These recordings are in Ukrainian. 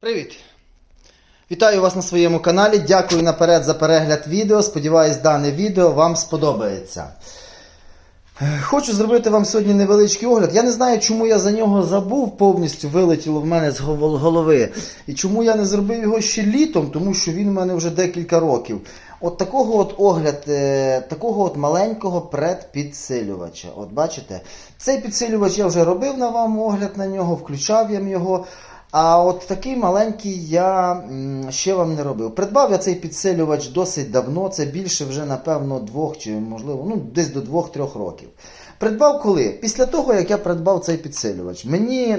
Привіт! Вітаю вас на своєму каналі. Дякую наперед за перегляд відео. Сподіваюсь, дане відео вам сподобається. Хочу зробити вам сьогодні невеличкий огляд. Я не знаю, чому я за нього забув, повністю вилетіло в мене з голови. І чому я не зробив його ще літом, тому що він у мене вже декілька років. От такого от огляд, е, такого от маленького предпідсилювача. От бачите, цей підсилювач я вже робив на вам огляд на нього, включав я його. А от такий маленький я ще вам не робив. Придбав я цей підсилювач досить давно, це більше вже, напевно, двох чи, можливо, ну, десь до двох-трьох років. Придбав коли? Після того, як я придбав цей підсилювач. Мені,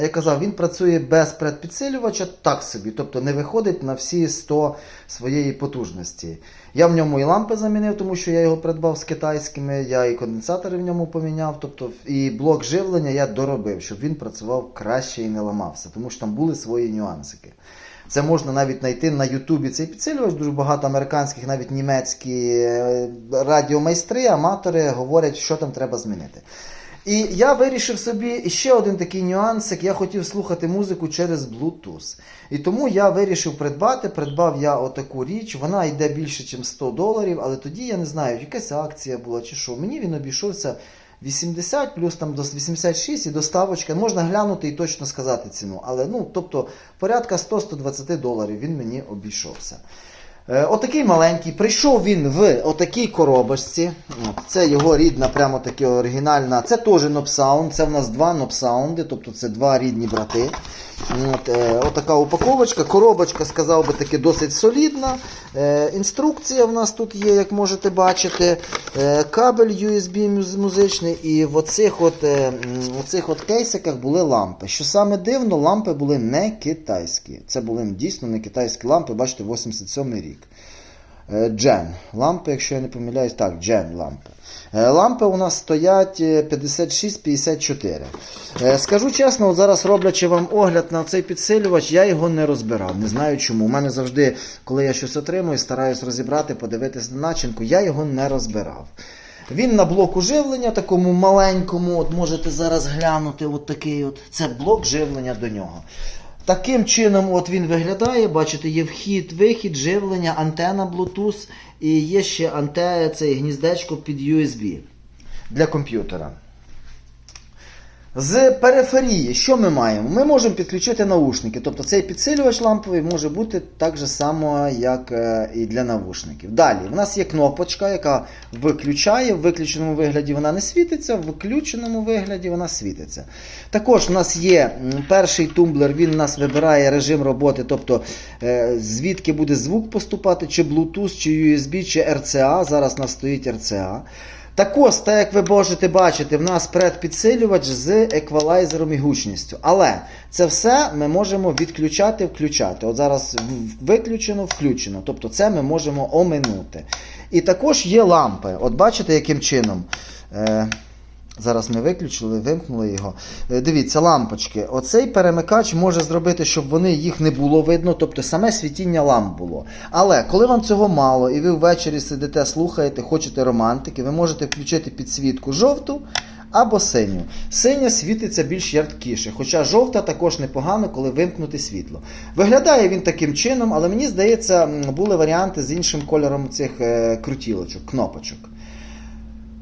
я казав, він працює без предпідсилювача так собі, тобто не виходить на всі 100 своєї потужності. Я в ньому і лампи замінив, тому що я його придбав з китайськими, я і конденсатори в ньому поміняв, тобто і блок живлення я доробив, щоб він працював краще і не ламався, тому що там були свої нюансики. Це можна навіть знайти на Ютубі цей підсилювач. Дуже багато американських, навіть німецькі е, радіомайстри, аматори говорять, що там треба змінити. І я вирішив собі ще один такий нюансик. Я хотів слухати музику через Bluetooth. І тому я вирішив придбати. Придбав я отаку річ. Вона йде більше, ніж 100 доларів, але тоді я не знаю, якась акція була чи що. Мені він обійшовся 80 плюс там до 86 і доставочка. Можна глянути і точно сказати ціну. Але ну, тобто порядка 100-120 доларів він мені обійшовся. Е, Отакий маленький. Прийшов він в отакій коробочці. Це його рідна, прямо таки оригінальна. Це теж нопсаунд. Це в нас два нопсаунди, тобто це два рідні брати. От, е, отака упаковочка. Коробочка, сказав би таки, досить солідна. Е, інструкція в нас тут є, як можете бачити. Кабель USB музичний. І в оцих от, м, оцих от кейсиках були лампи. Що саме дивно, лампи були не китайські. Це були дійсно не китайські лампи, бачите, 87 рік. Е, Джен. Лампи, якщо я не помиляюсь, так, Джен лампи. Е, Лампи у нас стоять е, 56-54. Е, Скажу чесно, от зараз роблячи вам огляд на цей підсилювач, я його не розбирав. Не знаю чому. У мене завжди, коли я щось отримую, стараюсь розібрати, подивитись на начинку, я його не розбирав. Він на блоку живлення, такому маленькому, от можете зараз глянути, от такий от. Це блок живлення до нього. Таким чином от він виглядає. Бачите, є вхід, вихід, живлення, антена Bluetooth і є ще анте, це гніздечко під USB для комп'ютера. З периферії, що ми маємо? Ми можемо підключити наушники. Тобто цей підсилювач ламповий може бути так же само, як е, і для навушників. Далі, в нас є кнопочка, яка виключає, в виключеному вигляді вона не світиться, в включеному вигляді вона світиться. Також в нас є перший тумблер, він у нас вибирає режим роботи, тобто е, звідки буде звук поступати, чи Bluetooth, чи USB, чи RCA. Зараз у нас стоїть RCA. Також, так як ви можете бачити, в нас предпідсилювач з еквалайзером і гучністю. Але це все ми можемо відключати, включати. От зараз виключено, включено. Тобто це ми можемо оминути. І також є лампи. От бачите, яким чином. Зараз ми виключили, вимкнули його. Е, Дивіться, лампочки. Оцей перемикач може зробити, щоб вони їх не було видно, тобто саме світіння ламп було. Але коли вам цього мало, і ви ввечері сидите, слухаєте, хочете романтики, ви можете включити підсвітку жовту або синю. Синя світиться більш яркіше, хоча жовта також непогано, коли вимкнути світло. Виглядає він таким чином, але мені здається, були варіанти з іншим кольором цих е, крутілочок, кнопочок.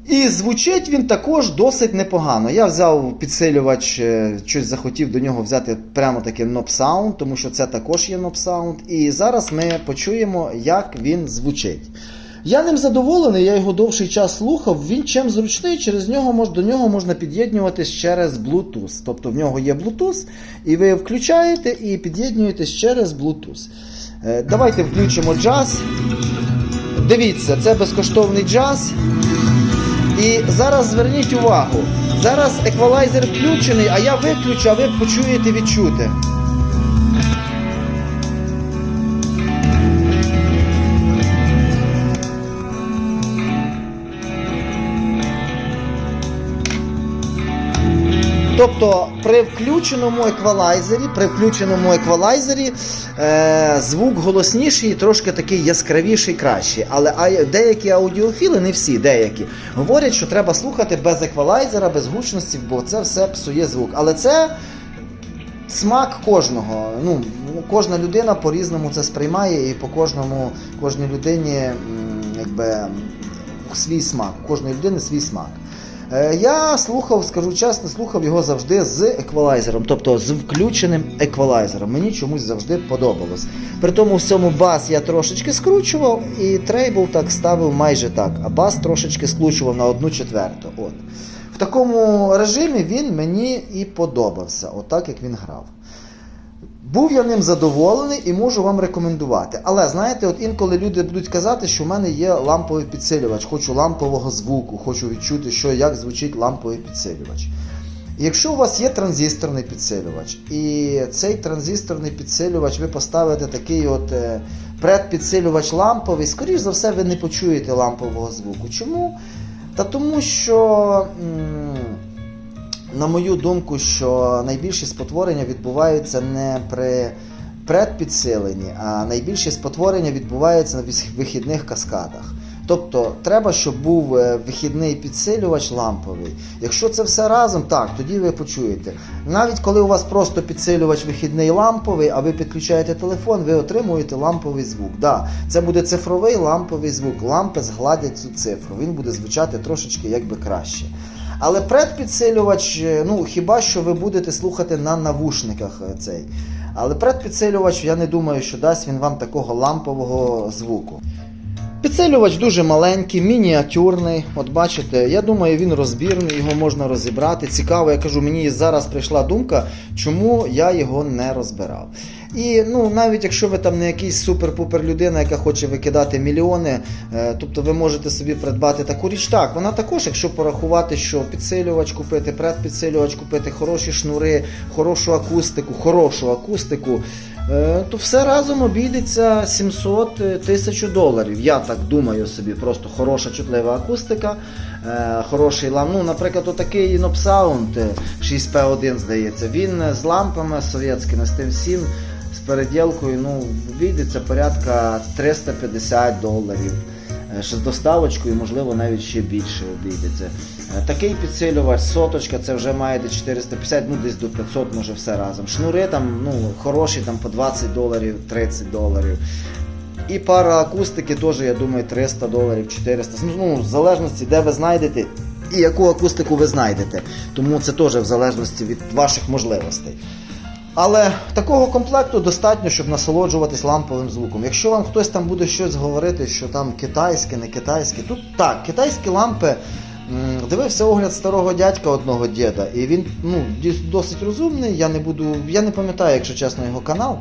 І звучить він також досить непогано. Я взяв підсилювач, е, щось захотів до нього взяти прямо Knob Sound, тому що це також є Sound. І зараз ми почуємо, як він звучить. Я ним задоволений, я його довший час слухав. Він чим зручний, через нього мож, до нього можна під'єднуватись через Bluetooth. Тобто в нього є Bluetooth, і ви включаєте і під'єднуєтесь через Bluetooth. Е, Давайте включимо джаз. Дивіться, це безкоштовний джаз. І зараз зверніть увагу. Зараз еквалайзер включений, а я виключу, а ви почуєте відчути. Тобто при включеному еквалайзері, при включеному еквалайзері е, звук голосніший, і трошки такий яскравіший, кращий. Але а, деякі аудіофіли, не всі, деякі, говорять, що треба слухати без еквалайзера, без гучності, бо це все псує звук. Але це смак кожного. Ну, кожна людина по-різному це сприймає, і по кожному, кожній людині якби, свій смак. Кожної людини свій смак. Е, Я слухав, скажу чесно, слухав його завжди з еквалайзером, тобто з включеним еквалайзером. Мені чомусь завжди подобалось. При тому всьому бас я трошечки скручував, і трейбл так ставив майже так, а бас трошечки скручував на одну четверту. От. В такому режимі він мені і подобався, отак як він грав. Був я ним задоволений і можу вам рекомендувати. Але знаєте, от інколи люди будуть казати, що в мене є ламповий підсилювач, хочу лампового звуку, хочу відчути, що як звучить ламповий підсилювач. Якщо у вас є транзисторний підсилювач, і цей транзисторний підсилювач ви поставите такий от е, предпідсилювач ламповий, скоріш за все, ви не почуєте лампового звуку. Чому? Та тому що. м, на мою думку, що найбільші спотворення відбуваються не при предпідсиленні, а найбільші спотворення відбуваються на вихідних каскадах. Тобто треба, щоб був е, вихідний підсилювач ламповий. Якщо це все разом, так, тоді ви почуєте. Навіть коли у вас просто підсилювач вихідний ламповий, а ви підключаєте телефон, ви отримуєте ламповий звук. Да, це буде цифровий ламповий звук. Лампи згладять цю цифру. Він буде звучати трошечки якби краще. Але предпідсилювач, е, ну хіба що ви будете слухати на навушниках е, цей. Але предпідсилювач, я не думаю, що дасть він вам такого лампового звуку. Підсилювач дуже маленький, мініатюрний. От бачите, я думаю, він розбірний, його можна розібрати. Цікаво, я кажу, мені зараз прийшла думка, чому я його не розбирав. І ну, навіть якщо ви там не якийсь супер-пупер людина, яка хоче викидати мільйони, е, тобто ви можете собі придбати таку річ. Так, вона також, якщо порахувати, що підсилювач купити, предпідсилювач купити, хороші шнури, хорошу акустику, хорошу акустику. Е, то все разом обійдеться 700 тисяч доларів. Я так думаю собі, просто хороша чутлива акустика, е, хороший лам. Ну, наприклад, отакий е, 6P1, здається, він е, з лампами совєтськими, з тим всім, з переділкою, ну, обійдеться порядка 350 доларів. Е, Ще з доставочкою, можливо, навіть ще більше обійдеться. Е, Такий підсилювач, соточка, це вже має десь 450, ну десь до 500, може все разом. Шнури там, ну, хороші, там по 20 доларів, 30 доларів. І пара акустики теж, я думаю, 300 доларів, 400. Ну, в залежності, де ви знайдете і яку акустику ви знайдете. Тому це теж в залежності від ваших можливостей. Але такого комплекту достатньо, щоб насолоджуватись ламповим звуком. Якщо вам хтось там буде щось говорити, що там китайське, не китайське, тут так, китайські лампи. Дивився огляд старого дядька одного діда, і він ну, досить розумний. Я не буду, я не пам'ятаю, якщо чесно, його канал,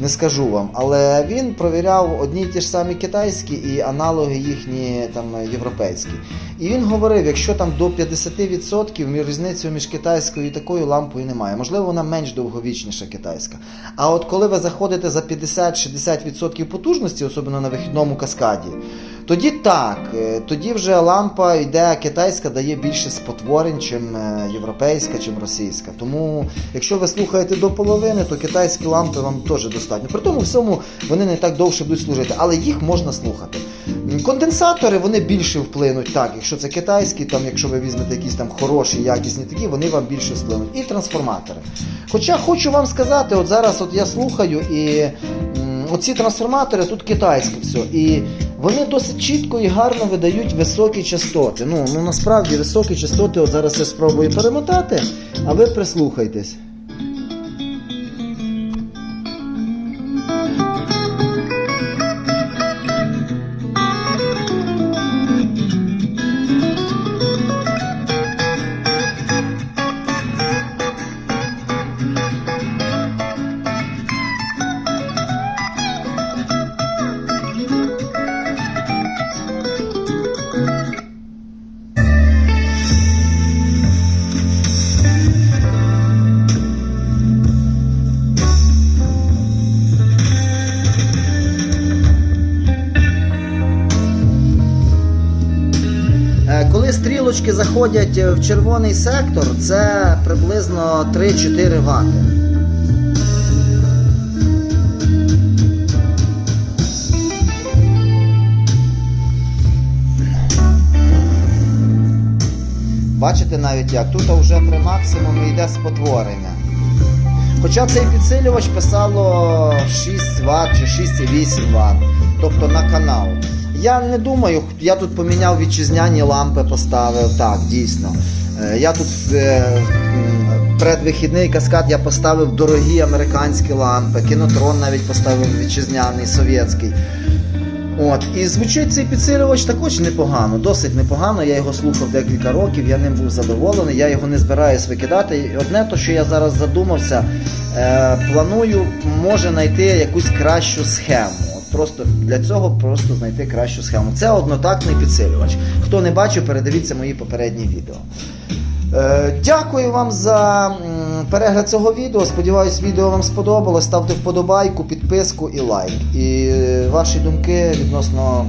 не скажу вам. Але він провіряв одні й ті ж самі китайські і аналоги їхні там європейські. І він говорив, якщо там до 50% різницю між китайською і такою лампою немає. Можливо, вона менш довговічніша китайська. А от коли ви заходите за 50-60% потужності, особливо на вихідному каскаді, тоді так, е, тоді вже лампа йде китайська, дає більше спотворень, чим е, європейська, чим російська. Тому, якщо ви слухаєте до половини, то китайські лампи вам теж достатньо. При тому всьому вони не так довше будуть служити, але їх можна слухати. Конденсатори вони більше вплинуть. Так, якщо це китайські, там, якщо ви візьмете якісь там хороші, якісні такі, вони вам більше вплинуть. І трансформатори. Хоча хочу вам сказати, от зараз от я слухаю і. Оці трансформатори тут китайське все. І вони досить чітко і гарно видають високі частоти. Ну, ну насправді високі частоти, от зараз я спробую перемотати, а ви прислухайтесь. Коли стрілочки заходять в червоний сектор, це приблизно 3-4 Вт. Бачите навіть як? Тут вже при максимумі йде спотворення. Хоча цей підсилювач писало 6 Вт чи 6,8 Вт, тобто на канал. Я не думаю, я тут поміняв вітчизняні лампи, поставив. Так, дійсно. Е, Я тут е, предвихідний каскад я поставив дорогі американські лампи, кінотрон навіть поставив вітчизняний, совєтський. От, і звучить цей підсилювач також непогано, досить непогано. Я його слухав декілька років, я ним був задоволений, я його не збираюсь викидати. Одне, то, що я зараз задумався, е, планую, може знайти якусь кращу схему. Просто для цього просто знайти кращу схему. Це однотактний підсилювач. Хто не бачив, передивіться мої попередні відео. Е, Дякую вам за перегляд цього відео. Сподіваюсь, відео вам сподобалось. Ставте вподобайку, підписку і лайк. І е, ваші думки відносно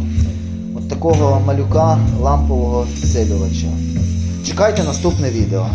от такого малюка лампового підсилювача. Чекайте наступне відео.